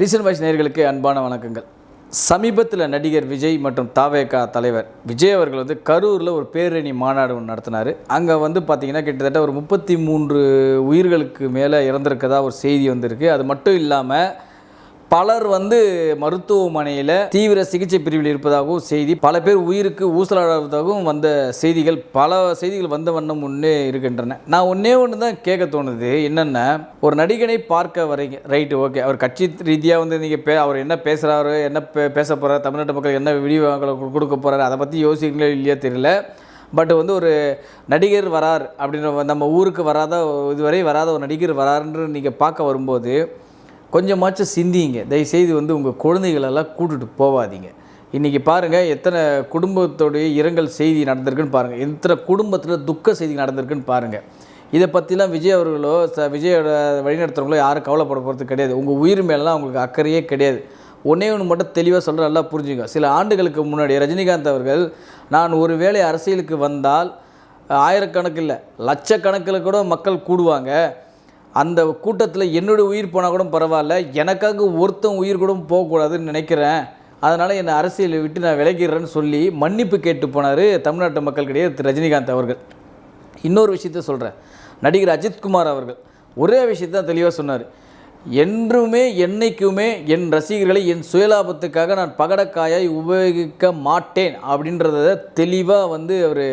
Reason voice நேர்களுக்கு அன்பான வணக்கங்கள். சமீபத்தில் நடிகர் விஜய் மற்றும் தாவேகா தலைவர் விஜய் அவர்கள் வந்து கரூரில் ஒரு பேரணி மாநாடு ஒன்று நடத்தினார். அங்கே வந்து பார்த்திங்கன்னா கிட்டத்தட்ட ஒரு முப்பத்தி மூன்று உயிர்களுக்கு மேலே இறந்திருக்கதா ஒரு செய்தி வந்திருக்கு. அது மட்டும் இல்லாமல் பலர் வந்து மருத்துவமனையில் தீவிர சிகிச்சை பிரிவில் இருப்பதாகவும் செய்தி பல பேர் உயிருக்கு ஊசலாடுவதாகவும் வந்த செய்திகள் பல செய்திகள் வந்த வண்ணம் முன்னே இருக்கின்றன. நான் ஒன்றே ஒன்று தான் கேட்க தோணுது. என்னென்ன ஒரு நடிகனை பார்க்க வரீங்க ரைட்டு ஓகே அவர் கட்சி ரீதியாக வந்து நீங்கள் பே அவர் என்ன பேசுகிறாரு என்ன பே பேச போகிறார் தமிழ்நாட்டு மக்கள் என்ன வீடியோ கொடுக்க போகிறாரு அதை பற்றி யோசிக்கிறீங்களோ இல்லையோ தெரியல. பட் வந்து ஒரு நடிகர் வரார் அப்படின்ற நம்ம ஊருக்கு வராத இதுவரை வராத ஒரு நடிகர் வராருன்னு நீங்கள் பார்க்க வரும்போது கொஞ்சமாச்சும் சிந்திங்க. தயவுசெய்து வந்து உங்கள் குழந்தைகளெல்லாம் கூட்டுட்டு போகாதீங்க இன்றைக்கி பாருங்கள் எத்தனை குடும்பத்தோடைய இரங்கல் செய்தி நடந்திருக்குன்னு பாருங்கள் எத்தனை குடும்பத்தில் துக்க செய்தி நடந்திருக்குன்னு பாருங்கள் இதை பற்றிலாம் விஜய் அவர்களோ ச விஜயோட வழிநடத்துகிறவங்களோ யாரும் கவலைப்பட போகிறது கிடையாது. உங்கள் உயிர் மேலாம் அவங்களுக்கு அக்கறையே கிடையாது. ஒன்றே ஒன்று மட்டும் தெளிவாக சொல்கிற நல்லா புரிஞ்சுங்க சில ஆண்டுகளுக்கு முன்னாடி ரஜினிகாந்த் அவர்கள் நான் ஒரு வேளை அரசியலுக்கு வந்தால் ஆயிரக்கணக்கில் லட்சக்கணக்கில் கூட மக்கள் கூடுவாங்க. அந்த கூட்டத்தில் என்னுடைய உயிர் போனால் கூட பரவாயில்ல. எனக்காக ஒருத்தன் உயிர் கூட போகக்கூடாதுன்னு நினைக்கிறேன். அதனால் என்னை அரசியலை விட்டு நான் விலகிடுறேன்னு சொல்லி மன்னிப்பு கேட்டு போனார் தமிழ்நாட்டு மக்கள்கிட்டயே திரு. ரஜினிகாந்த் அவர்கள். இன்னொரு விஷயத்த சொல்கிறேன் நடிகர் அஜித்குமார் அவர்கள். ஒரே விஷயத்தான் தெளிவாக சொன்னார். என்றுமே என்னைக்குமே என் ரசிகர்களை என் சுயலாபத்துக்காக நான் பகடக்காயாய் உபயோகிக்க மாட்டேன் அப்படின்றத தெளிவாக வந்து அவர்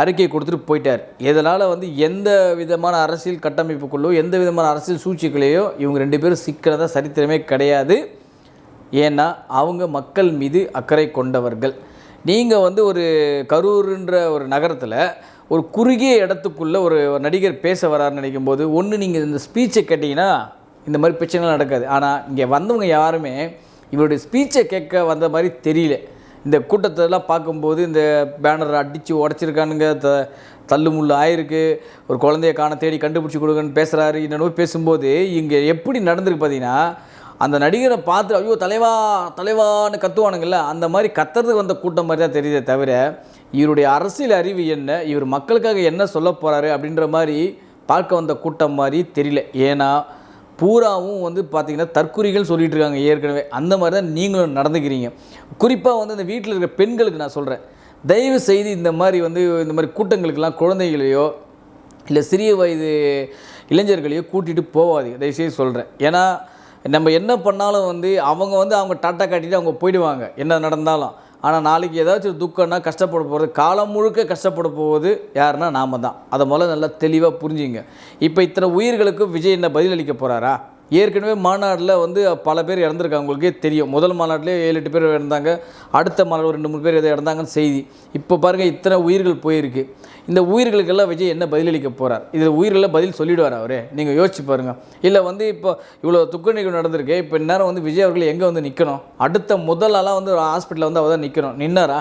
அறிக்கை கொடுத்துட்டு போயிட்டார். இதனால் வந்து எந்த விதமான அரசியல் கட்டமைப்புக்குள்ளோ எந்த விதமான அரசியல் சூழ்ச்சிகளையோ இவங்க ரெண்டு பேரும் சிக்கிறதா சரித்திரமே கிடையாது. ஏன்னா அவங்க மக்கள் மீது அக்கறை கொண்டவர்கள். நீங்கள் வந்து ஒரு கரூருன்ற ஒரு நகரத்தில் ஒரு குறுகிய இடத்துக்குள்ளே ஒரு நடிகர் பேச வராருன்னு நினைக்கும் போது ஒன்று நீங்கள் இந்த ஸ்பீச்சை கேட்டிங்கன்னா இந்த மாதிரி பிரச்சனைகள் நடக்காது. ஆனால் இங்கே வந்தவங்க யாருமே இவருடைய ஸ்பீச்சை கேட்க வந்த மாதிரி தெரியல. இந்த கூட்டத்தெல்லாம் பார்க்கும்போது இந்த பேனரை அடித்து உடச்சிருக்கானுங்க. த தள்ளு முள்ளு ஆயிருக்கு. ஒரு குழந்தைய காண தேடி கண்டுபிடிச்சி கொடுங்கன்னு பேசுகிறாரு என்னென்னோ பேசும்போது இங்கே எப்படி நடந்திருக்கு பார்த்தீங்கன்னா அந்த நடிகரை பார்த்து ஐயோ தலைவா தலைவான்னு கத்துவானுங்கள்ல அந்த மாதிரி கத்துறதுக்கு வந்த கூட்டம் மாதிரி தான் தெரியுதே தவிர இவருடைய அரசியல் அறிவு என்ன இவர் மக்களுக்காக என்ன சொல்ல போகிறாரு அப்படின்ற மாதிரி பார்க்க வந்த கூட்டம் மாதிரி தெரியல. ஏன்னா பூராவும் வந்து பார்த்திங்கன்னா தற்குறிகள் சொல்லிட்டு இருக்காங்க ஏற்கனவே. அந்த மாதிரி தான் நீங்களும் நடந்துக்கிறீங்க. குறிப்பாக வந்து இந்த வீட்டில் இருக்கிற பெண்களுக்கு நான் சொல்கிறேன் தயவு செய்து இந்த மாதிரி வந்து இந்த மாதிரி கூட்டங்களுக்கெல்லாம் குழந்தைகளையோ இல்லை சிறிய வயது இளைஞர்களையோ கூட்டிகிட்டு போகாதீங்க தயவுசெய்து சொல்கிறேன் ஏன்னா நம்ம என்ன பண்ணாலும் வந்து அவங்க வந்து அவங்க டாட்டா காட்டிட்டு அவங்க போயிடுவாங்க. என்ன நடந்தாலும். ஆனால் நாளைக்கு ஏதாச்சும் துக்கம்னா கஷ்டப்பட போகிறது காலம் முழுக்க கஷ்டப்பட போவது யாருன்னா நாம தான். அதை முதல்ல நல்லா தெளிவாக புரிஞ்சுங்க. இப்போ இத்தனை உயிர்களுக்கு விஜய் என்ன பதிலளிக்க போகிறாரா ஏற்கனவே மாநாட்டில் வந்து பல பேர் இறந்துருக்காங்க உங்களுக்கே தெரியும். முதல் மாநாட்டிலே ஏழு எட்டு பேர் இறந்தாங்க. அடுத்த மாநாடு ஒரு ரெண்டு மூணு பேர் எதை இறந்தாங்கன்னு செய்தி. இப்போ பாருங்கள் இத்தனை உயிர்கள் போயிருக்கு. இந்த உயிர்களுக்கெல்லாம் விஜய் என்ன பதிலளிக்க போகிறார் இது உயிர்களில் பதில் சொல்லிடுவார் அவரே? நீங்கள் யோசிச்சு பாருங்கள் இல்லை வந்து இப்போ இவ்வளோ துக்க நிகழ்வு நடந்திருக்கு. இப்போ இந்நேரம் வந்து விஜய் அவர்கள் எங்கே வந்து நிற்கணும்? அடுத்த முதல் ஆளாக வந்து ஹாஸ்பிட்டலில் வந்து அவர் தான் நிற்கணும். நின்னாரா?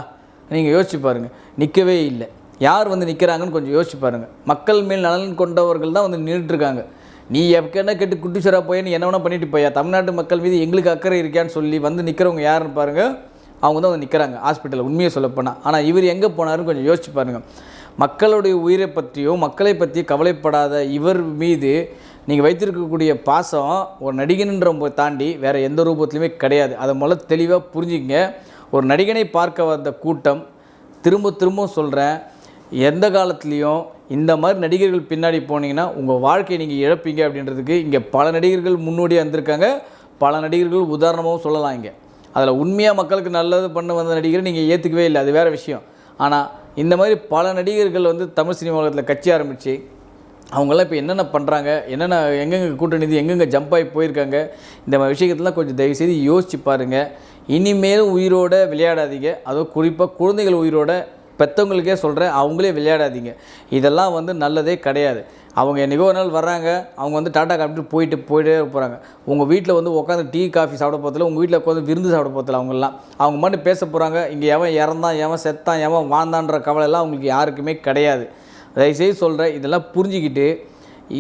நீங்கள் யோசிச்சு பாருங்கள் நிற்கவே இல்லை. யார் வந்து நிற்கிறாங்கன்னு கொஞ்சம் யோசிச்சு பாருங்கள் மக்கள் மேல் நலன் கொண்டவர்கள் தான் வந்து நின்றுட்டுருக்காங்க நீ எப்பக்கென்ன கேட்டு குட்டிச்சுரா போய் நீ என்ன வேணா பண்ணிட்டு போயா தமிழ்நாட்டு மக்கள் மீது எங்களுக்கு அக்கறை இருக்கான்னு சொல்லி வந்து நிற்கிறவங்க யாருன்னு பாருங்கள் அவங்க தான் வந்து நிற்கிறாங்க ஹாஸ்பிட்டலில் உண்மையை சொல்லப்போனால் ஆனால் இவர் எங்கே போனாருன்னு கொஞ்சம் யோசிச்சு பாருங்கள் மக்களுடைய உயிரை பற்றியோ மக்களை பற்றி கவலைப்படாத இவர் மீது நீங்கள் வைத்திருக்கக்கூடிய பாசம் ஒரு நடிகன்ன்ற தாண்டி வேறு எந்த ரூபத்துலையுமே கிடையாது. அதை முதல்ல தெளிவாக புரிஞ்சுங்க ஒரு நடிகனை பார்க்க வந்த கூட்டம் திரும்ப திரும்ப சொல்கிறேன் எந்த காலத்துலேயும் இந்த மாதிரி நடிகர்கள் பின்னாடி போனீங்கன்னா உங்கள் வாழ்க்கையை நீங்கள் இழப்பீங்க அப்படின்றதுக்கு இங்கே பல நடிகர்கள் முன்னோடியாக வந்திருக்காங்க பல நடிகர்கள் உதாரணமாகவும் சொல்லலாம் இங்கே. அதில் உண்மையாக மக்களுக்கு நல்லது பண்ண வந்த நடிகரை நீங்கள் ஏற்றுக்கவே இல்லை. அது வேறு விஷயம். ஆனால் இந்த மாதிரி பல நடிகர்கள் வந்து தமிழ் சினிமா உலகத்தில் கட்சி ஆரம்பித்து அவங்கெல்லாம் இப்போ என்னென்ன பண்ணுறாங்க என்னென்ன எங்கெங்கே கூட்டணி எங்கெங்கே ஜம்ப் ஆகி போயிருக்காங்க? இந்த மாதிரி விஷயத்தெல்லாம் கொஞ்சம் தயவுசெய்து யோசிச்சு பாருங்கள் இனிமேலும் உயிரோடு விளையாடாதீங்க. அதுவும் குறிப்பாக குழந்தைகள் உயிரோட பெற்றவங்களுக்கே சொல்கிறேன் அவங்களே விளையாடாதீங்க. இதெல்லாம் வந்து நல்லதே கிடையாது. அவங்க என்றைக்கோ ஒரு நாள் வர்றாங்க அவங்க வந்து டாட்டா காப்பிட்டு போயிட்டு போயிட்டே போகிறாங்க உங்கள் வீட்டில் வந்து உட்காந்து டீ காஃபி சாப்பிட போகிறதில்ல உங்கள் வீட்டில் உட்காந்து விருந்து சாப்பிட போகிறதில்ல அவங்கெல்லாம். அவங்க மட்டும் பேச போகிறாங்க இங்கே எவன் இறந்தான் எவன் செத்தான் எவன் வாழ்ந்தான்ற கவலைலாம் அவங்களுக்கு யாருக்குமே கிடையாது. தயவுசெய்து சொல்கிறேன் இதெல்லாம் புரிஞ்சுக்கிட்டு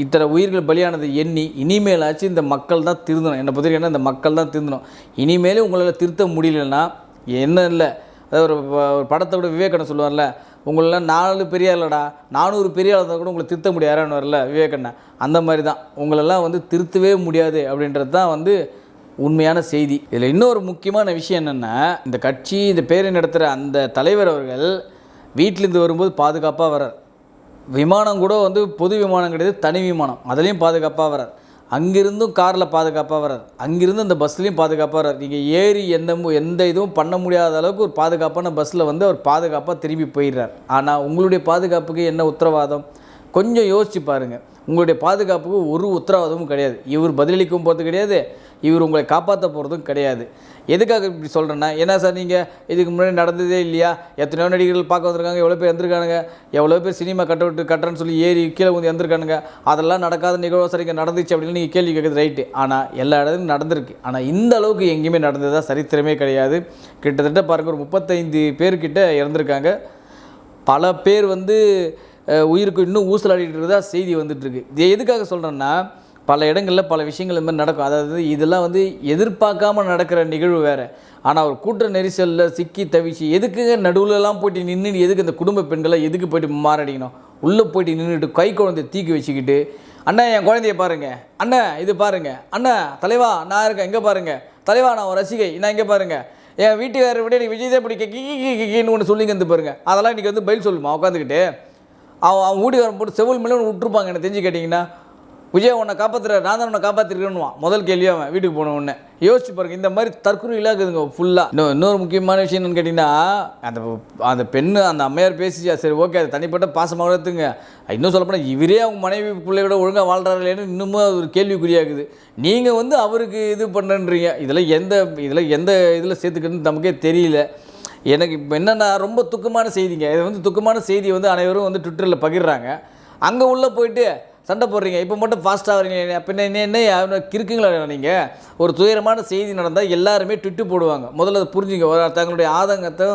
இத்தனை உயிர்கள் பலியானது எண்ணி இனிமேலாச்சும் இந்த மக்கள் தான் திருந்தணும். என்னை பற்றி என்ன இந்த மக்கள் தான் திருந்தணும். இனிமேலும் உங்களால் திருத்த முடியலன்னா என்ன இல்லை. ஒரு ஒரு படத்தை கூட விவேகண்ணன் சொல்லுவார்ல உங்களெல்லாம் நாலு பெரிய இல்லைடா நானூறு பெரிய ஆள் இருந்தால் கூட உங்களை திருத்த முடியாதுன்னு வரல விவேகண்ணன் அந்த மாதிரி தான் உங்களெல்லாம் வந்து திருத்தவே முடியாது அப்படின்றது தான் வந்து உண்மையான செய்தி. இதில் இன்னொரு முக்கியமான விஷயம் என்னென்னா இந்த கட்சி இந்த பேரை நடத்துகிற அந்த தலைவர் அவர்கள் வீட்டிலேருந்து வரும்போது பாதுகாப்பாக வரார் விமானம் கூட வந்து பொது விமானம் கிடையாது தனி விமானம். அதுலேயும் பாதுகாப்பாக வரார் அங்கிருந்தும் காரில் பாதுகாப்பாக வராது அங்கிருந்து அந்த பஸ்லேயும் பாதுகாப்பாக வராது நீங்கள் ஏறி எந்த எந்த இதுவும் பண்ண முடியாத அளவுக்கு ஒரு பாதுகாப்பான பஸ்ஸில் வந்து அவர் பாதுகாப்பாக திரும்பி போயிடுறார். ஆனால் உங்களுடைய பாதுகாப்புக்கு என்ன உத்தரவாதம்? கொஞ்சம் யோசிச்சு பாருங்கள் உங்களுடைய பாதுகாப்புக்கு ஒரு உத்தரவாதமும் கிடையாது. இவர் பதிலளிக்கவும் போகிறது கிடையாது. இவர் உங்களை காப்பாற்ற போகிறதும் கிடையாது. எதுக்காக இப்படி சொல்கிறேன்னா என்ன சார் நீங்கள் இதுக்கு முன்னாடி நடந்ததே இல்லையா? எத்தனையோ நடிகர்கள் பார்க்க வந்திருக்காங்க எவ்வளோ பேர் வந்திருக்கானுங்க எவ்வளோ பேர் சினிமா கட்ட விட்டு கட்டுறேன்னு சொல்லி ஏறி கீழே வந்து வந்திருக்கானுங்க. அதெல்லாம் நடக்காத நிகழ்வு சார் இங்கே நடந்துச்சு அப்படின்னு நீங்கள் கேள்வி கேட்குறது ரைட்டு ஆனால் எல்லா இடத்துலையும் நடந்திருக்கு. ஆனால் இந்த அளவுக்கு எங்கேயுமே நடந்ததாக சரித்திரமே கிடையாது. கிட்டத்தட்ட பாருங்க ஒரு முப்பத்தைந்து பேர்கிட்ட இறந்துருக்காங்க. பல பேர் வந்து உயிருக்கு இன்னும் ஊசலாடிட்டு இருக்கதா செய்தி வந்துட்டுருக்கு இது எதுக்காக சொல்கிறேன்னா பல இடங்களில் பல விஷயங்கள் இந்த மாதிரி நடக்கும். அதாவது இதெல்லாம் வந்து எதிர்பார்க்காம நடக்கிற நிகழ்வு வேறு. ஆனால் ஒரு கூட்ட நெரிசலில் சிக்கி தவிச்சு எதுக்குங்க நடுவுலலாம் போயிட்டு நின்று எதுக்கு இந்த குடும்ப பெண்களை எதுக்கு போயிட்டு மாறடிக்கணும் உள்ளே போயிட்டு நின்றுட்டு கை குழந்தைய தூக்கி வச்சுக்கிட்டு அண்ணா என் குழந்தைய பாருங்க. அண்ணா இது பாருங்க. அண்ணா தலைவா நான் இருக்கேன். இங்கே பாருங்க. தலைவா நான் ஒரு ரசிகை. நான் இங்கே பாருங்கள் என் வீட்டுக்காரரை விட எனக்கு விஜய் தான் பிடிக்க கி கி, கி, கின்னு ஒன்று சொல்லிங்க வந்து பாருங்க. அதெல்லாம் இன்றைக்கி வந்து பயில் சொல்லுமா? உட்காந்துக்கிட்டு அவன் அவன் வீட்டுக்காரன் போட்டு செவல் மேலே விட்டுருப்பாங்க. எனக்கு தெரிஞ்சு கேட்டிங்கன்னா விஜய் உன்னை காப்பாற்றுற நான் தான் உன்னை காப்பாற்றிருக்கேன்னுவான் முதல் கேள்வி அவன் வீட்டுக்கு போன உடனே. யோசிச்சு பாருங்க இந்த மாதிரி தற்கொலையிலாக இருக்குதுங்க ஃபுல்லாக இன்னும் இன்னொரு முக்கியமான விஷயம் என்னன்னு கேட்டிங்கன்னா அந்த அந்த பெண்ணு அந்த அம்மையார் பேசிச்சா சரி ஓகே அது தனிப்பட்ட பாசமாக எடுத்துங்க இன்னும் சொல்லப்போனால் இவரே அவங்க மனைவி பிள்ளையோட ஒழுங்காக வாழ்றாரு இன்னமும் அது ஒரு கேள்விக்குறியாகுது. நீங்கள் வந்து அவருக்கு இது பண்ணுன்றீங்க இதில் எந்த இதில் எந்த இதில் சேர்த்துக்கணும்னு நமக்கே தெரியல. எனக்கு இப்போ என்னென்னா ரொம்ப துக்கமான செய்திங்க. இது வந்து துக்கமான செய்தியை வந்து அனைவரும் வந்து ட்விட்டரில் பகிர்றாங்க. அங்கே உள்ளே போயிட்டு சண்டை போடுறீங்க. இப்போ மட்டும் ஃபாஸ்ட்டாக வரீங்க. பின்ன என்ன என்ன என்ன நீங்கள் ஒரு துயரமான செய்தி நடந்தால் எல்லாருமே ட்விட்டு போடுவாங்க. முதல்ல அதை புரிஞ்சுங்க. தங்களுடைய ஆதங்கத்தை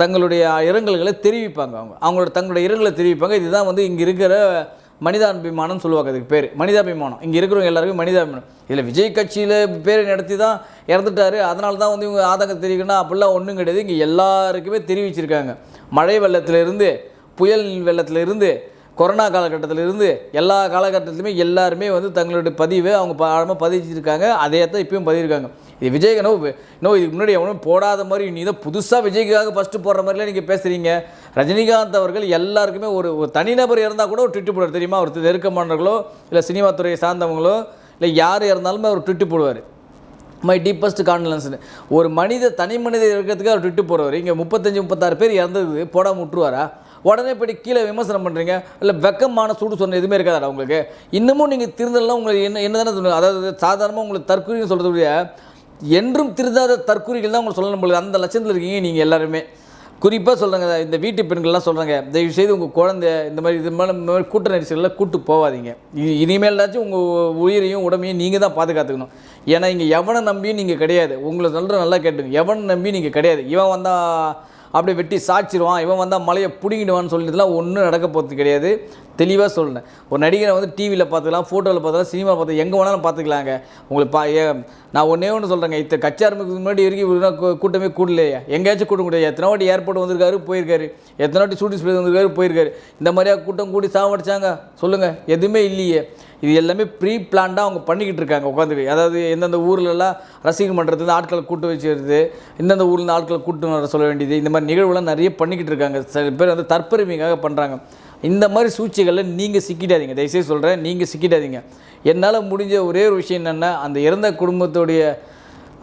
தங்களுடைய இரங்கல்களை தெரிவிப்பாங்க அவங்க. அவங்களோட தங்களுடைய இரங்கலை தெரிவிப்பாங்க. இதுதான் வந்து இங்கே இருக்கிற மனிதாபிமானம்னு சொல்லுவாங்க அதுக்கு பேர். மனிதாபிமானம். இங்கே இருக்கிறவங்க எல்லாருக்கும் மனிதாபிமானம். இதில் விஜய் கட்சியில் பேரை நடத்தி தான் இறந்துட்டாரு. அதனால தான் வந்து இவங்க ஆதங்கம் தெரிவிக்கணும். அப்படிலாம் ஒன்றும் கிடையாது. இங்கே எல்லாருக்குமே தெரிவிச்சிருக்காங்க. மழை வெள்ளத்திலிருந்து புயல் வெள்ளத்திலிருந்து கொரோனா காலகட்டத்தில் இருந்து எல்லா காலகட்டத்திலுமே எல்லாருமே வந்து தங்களுடைய பதிவை அவங்க ஆழமாக பதிச்சிருக்காங்க. அதே தான் இப்பயும் பதிவிருக்காங்க இது விஜய்க்கு இன்னும் இதுக்கு முன்னாடி எவனும் போடாத மாதிரி நீ தான் புதுசாக விஜய்க்காக ஃபஸ்ட்டு போடுற மாதிரிலாம் நீங்கள் பேசுகிறீங்க ரஜினிகாந்த் அவர்கள் எல்லாருக்குமே ஒரு ஒரு தனிநபர் இருந்தால் கூட ஒரு ட்விட்டு போடுவார். தெரியுமா? ஒரு நெருக்கமானவர்களோ இல்லை சினிமா துறையை சார்ந்தவங்களோ இல்லை யார் இருந்தாலுமே அவர் ட்விட்டு போடுவார். மை டீப்பஸ்ட் கான்ஃபிடன்ஸ்னு ஒரு மனித தனி மனித இருக்கிறதுக்கு அவர் ட்விட்டு போடுவார். இங்கே முப்பத்தஞ்சு முப்பத்தாறு பேர் இறந்தது போடாமல் விட்டுருவாரா? உடனே போய்ட்டு கீழே விமர்சனம் பண்ணுறீங்க இல்லை வெக்கமான சூடு சொன்ன எதுவுமே இருக்காதா உங்களுக்கு? இன்னமும் நீங்கள் திருந்தலாம் உங்களுக்கு என்ன என்ன தானே சொல்லுங்கள் அதாவது சாதாரணமாக உங்களுக்கு தற்கொலைன்னு சொல்கிறதுடைய என்றும் திருந்தாத தற்கொலைகள் தான் உங்களுக்கு சொல்லணும் போல அந்த லட்சத்தில் இருக்கீங்க நீங்கள் எல்லாருமே. குறிப்பாக சொல்கிறாங்க இந்த வீட்டு பெண்கள்லாம் சொல்கிறாங்க தயவு செய்து உங்கள் குழந்தை இந்த மாதிரி இது இந்த மாதிரி கூட்ட நெரிசலில் கூட்டு போகாதீங்க இ- இனிமேலாச்சும் உங்கள் உயிரையும் உடம்பையும் நீங்கள் தான் பாதுகாத்துக்கணும். ஏன்னா இங்கே எவனை நம்பியும் நீங்கள் கிடையாது. உங்களை சொல்கிற நல்லா கேட்டுங்க எவனை நம்பி நீங்கள் கிடையாது. இவன் வந்தால் அப்படியே வெட்டி சாய்ச்சிருவான். இவன் வந்தால் மலையை பிடிங்கிடுவான்னு சொல்லிட்டுலாம் ஒன்றும் நடக்க போகிறது கிடையாது. தெளிவாக சொல்கிறேன் ஒரு நடிகரை வந்து டிவியில் பார்த்துக்கலாம் ஃபோட்டோவில் பார்த்துக்கலாம் சினிமா பார்த்து எங்கே வேணாலும் பார்த்துக்கலாங்க. உங்களுக்கு பா ஏ நான் ஒன்றே ஒன்று சொல்கிறேங்க இத்த கட்சி ஆரம்பிக்கிறதுக்கு முன்னாடி வரைக்கும் கூ- கூட்டமே கூடலையே. எங்கேயாச்சும் கூட்டம் முடியாது எத்தனை வாட்டி ஏர்போர்ட் வந்திருக்காரு போயிருக்காரு. எத்தனை வாட்டி ஷூட்டிங் ஸ்பேஸ் வந்திருக்காரு போயிருக்காரு. இந்த மாதிரியா கூட்டம் கூடி சாவடிச்சாங்க? சொல்லுங்கள் எதுவுமே இல்லையே. இது எல்லாமே ப்ரீ பிளான்டாக அவங்க பண்ணிக்கிட்டு இருக்காங்க உட்காந்துட்டு. அதாவது எந்தெந்த ஊர்லலாம் ரசிகர் மன்றத்துலேருந்து ஆட்களை கூட்டு வச்சுருது இந்தந்த ஊரில் ஆட்களை கூட்டு வர சொல்ல வேண்டியது இந்த மாதிரி நிகழ்வுலாம் நிறைய பண்ணிக்கிட்டு இருக்காங்க. சில பேர் வந்து தற்பெருமைக்காக பண்ணுறாங்க இந்த மாதிரி சூழ்ச்சிகளில் நீங்கள் சிக்கிடாதீங்க. தயவுசெய்து சொல்கிறேன் நீங்கள் சிக்கிடாதீங்க. என்னால் முடிஞ்ச ஒரே ஒரு விஷயம் என்னென்னா அந்த இறந்த குடும்பத்துடைய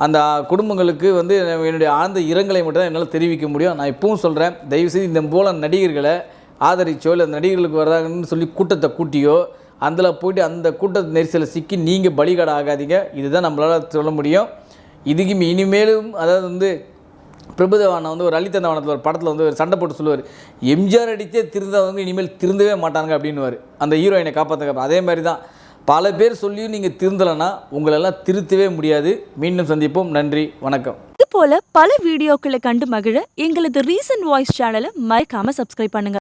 அந்த குடும்பங்களுக்கு வந்து என்னுடைய ஆழ்ந்த இரங்கலை மட்டும் தான் என்னால் தெரிவிக்க முடியும். நான் இப்பவும் சொல்கிறேன் தயவுசெய்து இந்த போல நடிகர்களை ஆதரிச்சோ இல்லை நடிகர்களுக்கு வர்றாங்கன்னு சொல்லி கூட்டத்தை கூட்டியோ அதில் போயிட்டு அந்த கூட்ட நெரிசலை சிக்கி நீங்கள் பலிகடை ஆகாதீங்க இதுதான் நம்மளால் சொல்ல முடியும். இதுக்கு இனிமேலும் அதாவது வந்து பிரபுதேவானை வந்து ஒரு லலிதந்தவனத்தில் ஒரு படத்தில் வந்து ஒரு சண்டை போட்டு சொல்லுவார் எம்ஜிஆர் அடித்தே திருந்தவங்க இனிமேல் திருந்தவே மாட்டாங்க அப்படின்னுவார். அந்த ஹீரோயினை காப்பாற்றுங்க அதே மாதிரி தான் பல பேர் சொல்லியும் நீங்கள் திருந்தலைன்னா உங்களெல்லாம் திருத்தவே முடியாது. மீண்டும் சந்திப்போம். நன்றி. வணக்கம். இது போல பல வீடியோக்களை கண்டு மகிழ எங்களது ரீசன்ட் வாய்ஸ் சேனலை மறக்காம சப்ஸ்கிரைப் பண்ணுங்க.